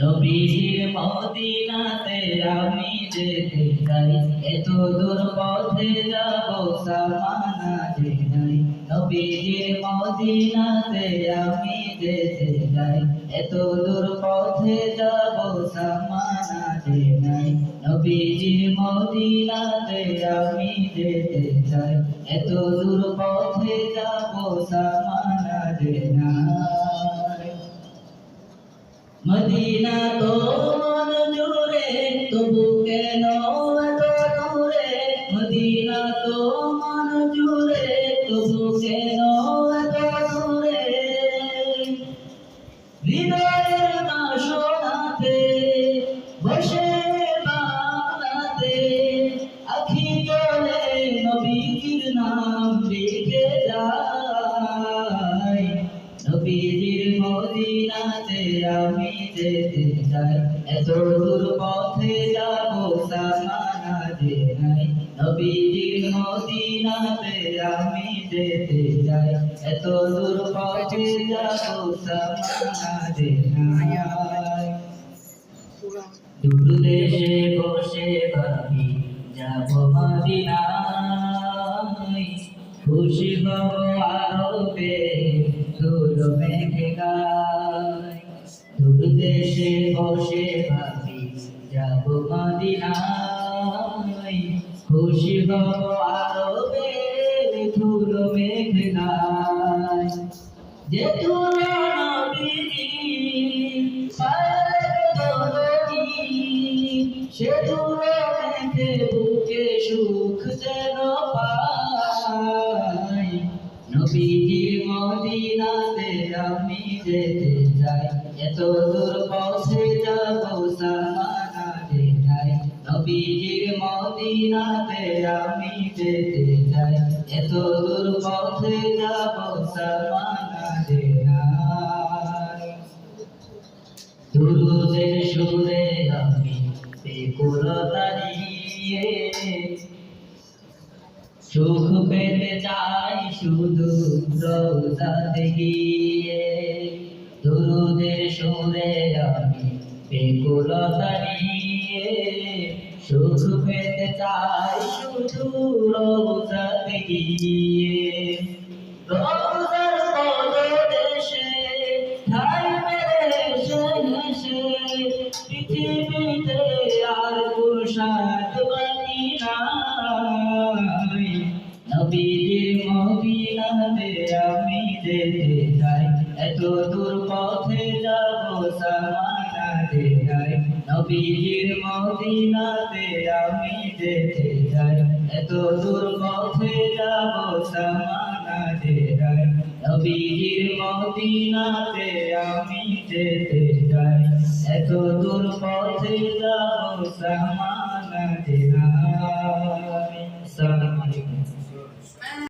নবীর মদিনাতে আমি যেতে চাই। এত দূর পথে যাব সামানা এত দূর পথে যাব সামানা যে নাই নবীর মদিনাতে আমি যেতে চাই। এত দূর পথে যাব সামানা যে নাই মদিনা তো মন জুড়ে, তবু কেন এত দূরে? মদিনা তো মন জুড়ে, তবু কেন এত দূরে? হৃদয়ের বাসনাতে বসে মদিনাতে আমি যেতে চাই। এত দূর পথে যাব সামানা যে নাই নবীজির মদিনাতে আমি যেতে চাই। এত দূর পথে যাব সামানা যে নাই দূর দেশে বসে ভাবি যাব মদিনায়। দেশে বসে ভাবি যাব মদিনায়। খুশি হব আরবে দূর মেঘে গায় যে নবীজির মদিনাতে আমি যেতে চাই। এত দূর পথে যাব সামানা যে নাই নবীজির মদিনাতে আমি যেতে চাই। এত দূর পথে যাব সামানা যে দুরুদের সুরে আমি বেকুলতা নিয়ে সুখ পেতে চাই শুধু রোজাতে গিয়ে সুরে আমি বেকুলতা নিয়ে সুখ পেতে চাই শুধু রোজাতে গিয়ে রোজার পদদেশে ঠাই মেরে হেসে পৃথিবীতে আর পুরুষার্থ বাকি নাই নবীজির মদিনাতে আমি যেতে চাই, এত দূর পথে যাব সামানা যে যাই নবীজির মদিনাতে আমি যেতে চাই। এত দূর পথে যাব সামানা যে যাই। নবীজির মদিনাতে আমি যেতে চাই। এত দূর পথে যাব সামানা যে যাই